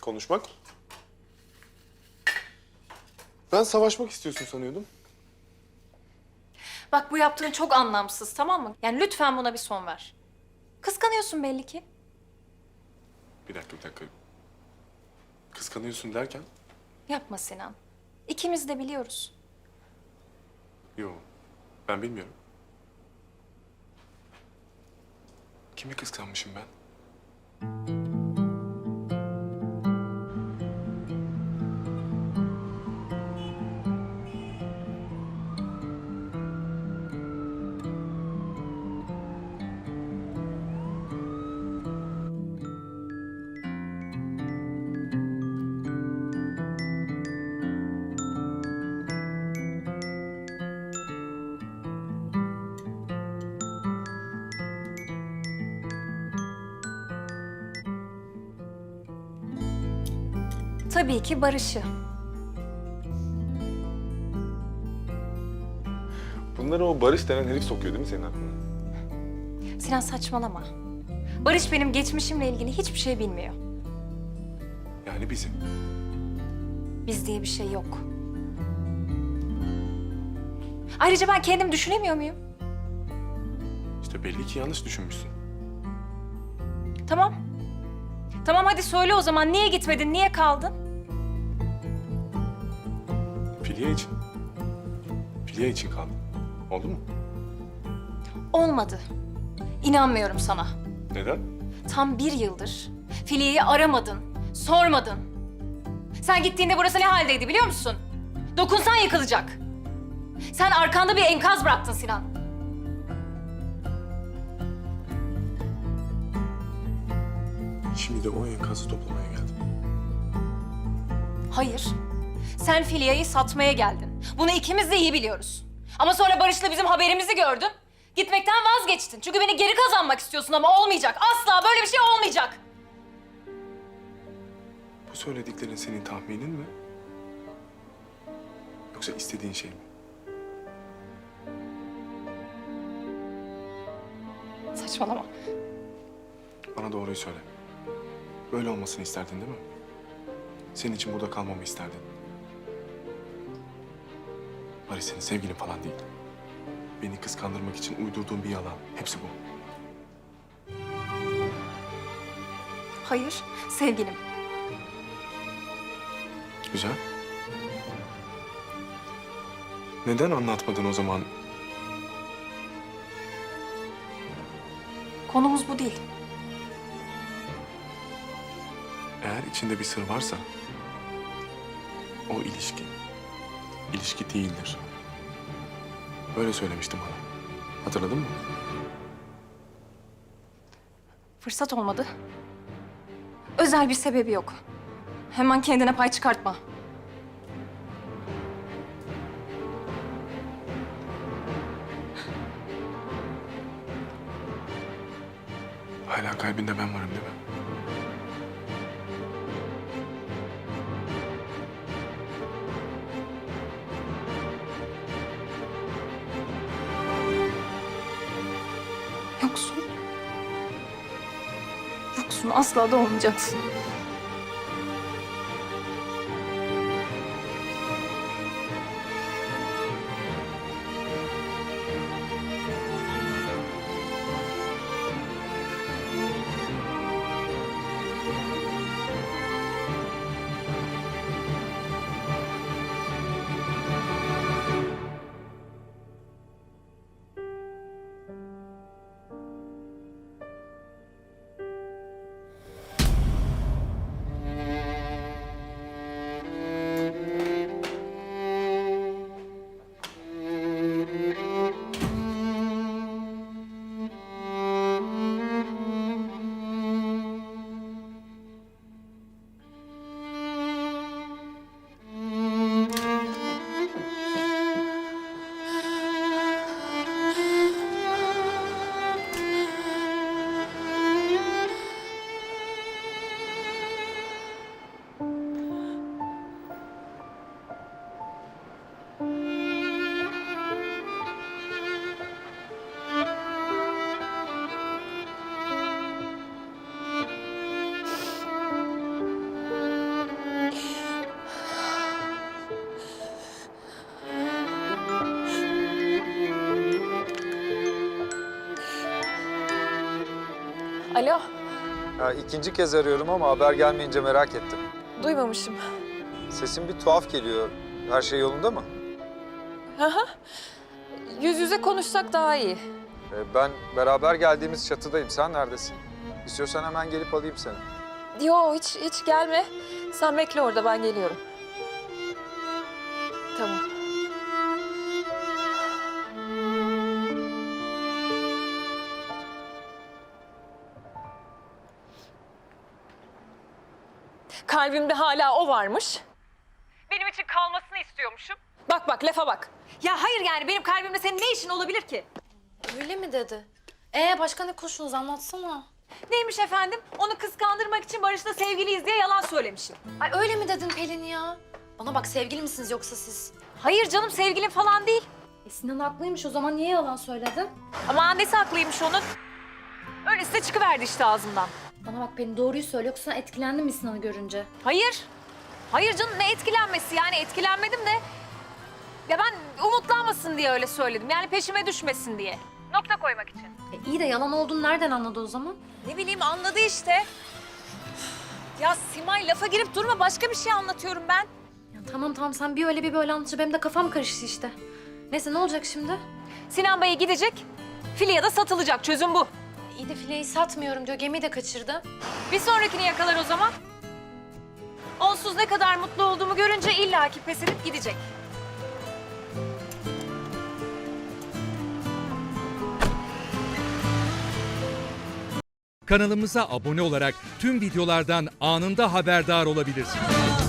Konuşmak. Ben savaşmak istiyorsun sanıyordum. Bak bu yaptığın çok anlamsız tamam mı? Yani lütfen buna bir son ver. Kıskanıyorsun belli ki. Bir dakika, bir dakika. Kıskanıyorsun derken? Yapma Sinan. İkimiz de biliyoruz. Yok, ben bilmiyorum. Kimi kıskanmışım ben? Tabii ki Barış'ı. Bunları o Barış denen herif sokuyor değil mi senin aklına? Sinan saçmalama. Barış benim geçmişimle ilgili hiçbir şey bilmiyor. Yani bizim. Biz diye bir şey yok. Ayrıca ben kendim düşünemiyor muyum? İşte belli ki yanlış düşünmüşsün. Tamam. Tamam hadi söyle o zaman niye gitmedin, niye kaldın? Filya için. Filya için kaldım. Oldu mu? Olmadı. İnanmıyorum sana. Neden? Tam bir yıldır Filiye'yi aramadın, sormadın. Sen gittiğinde burası ne haldeydi biliyor musun? Dokunsan yıkılacak. Sen arkanda bir enkaz bıraktın Sinan. Şimdi de o enkazı toplamaya geldim. Hayır. Sen Filiye'yi satmaya geldin. Bunu ikimiz de iyi biliyoruz. Ama sonra Barış'la bizim haberimizi gördün. Gitmekten vazgeçtin. Çünkü beni geri kazanmak istiyorsun ama olmayacak. Asla böyle bir şey olmayacak. Bu söylediklerin senin tahminin mi? Yoksa istediğin şey mi? Saçmalama. Bana doğruyu söyle. Böyle olmasını isterdin değil mi? Senin için burada kalmamı isterdin. Barış senin sevgilin falan değil. Beni kıskandırmak için uydurduğun bir yalan. Hepsi bu. Hayır, sevgilim. Güzel. Neden anlatmadın o zaman? Konumuz bu değil. Eğer içinde bir sır varsa o ilişki ilişki değildir. Böyle söylemiştim bana. Hatırladın mı? Fırsat olmadı. Özel bir sebebi yok. Hemen kendine pay çıkartma. Hala kalbinde ben varım değil mi? Yoksun, asla da olmayacaksın. Alo, Ya ikinci kez arıyorum ama haber gelmeyince merak ettim. duymamışım. Sesin bir tuhaf geliyor. Her şey yolunda mı? Yüz yüze konuşsak daha iyi. Ee, ben beraber geldiğimiz çatıdayım. Sen neredesin? İstiyorsan hemen gelip alayım seni. Yo hiç hiç gelme. Sen bekle orada ben geliyorum. Kalbimde hala o varmış. Benim için kalmasını istiyormuşum. Bak bak lafa bak. Ya hayır yani benim kalbimde senin ne işin olabilir ki? Öyle mi dedi? Ee başka ne konuştunuz anlatsana. Neymiş efendim? Onu kıskandırmak için Barış'la sevgiliyiz diye yalan söylemişim. Ay öyle mi dedin Pelin ya? Bana bak sevgili misiniz yoksa siz? Hayır canım sevgilim falan değil. E Sinan haklıymış o zaman niye yalan söyledin? Ama annesi haklıymış onun. Öylesi de çıkıverdi işte ağzından. Bana bak Pelin doğruyu söyle yoksa etkilendin mi Sinan'ı görünce? Hayır. Hayır canım ne etkilenmesi yani etkilenmedim de. Ya ben umutlanmasın diye öyle söyledim. Yani peşime düşmesin diye. Nokta koymak için. E iyi de yalan olduğunu nereden anladı o zaman? Ne bileyim anladı işte. Ya Simay lafa girip durma başka bir şey anlatıyorum ben. Ya tamam tamam sen bir öyle bir böyle anlatınca benim de kafam karıştı işte. Neyse ne olacak şimdi? Sinan Bey'e gidecek. Filya'da satılacak çözüm bu. İyi de fileyi satmıyorum diyor gemiyi de kaçırdı. Bir sonrakini yakalar o zaman. Onsuz ne kadar mutlu olduğumu görünce illaki pes edip gidecek. Kanalımıza abone olarak tüm videolardan anında haberdar olabilirsiniz.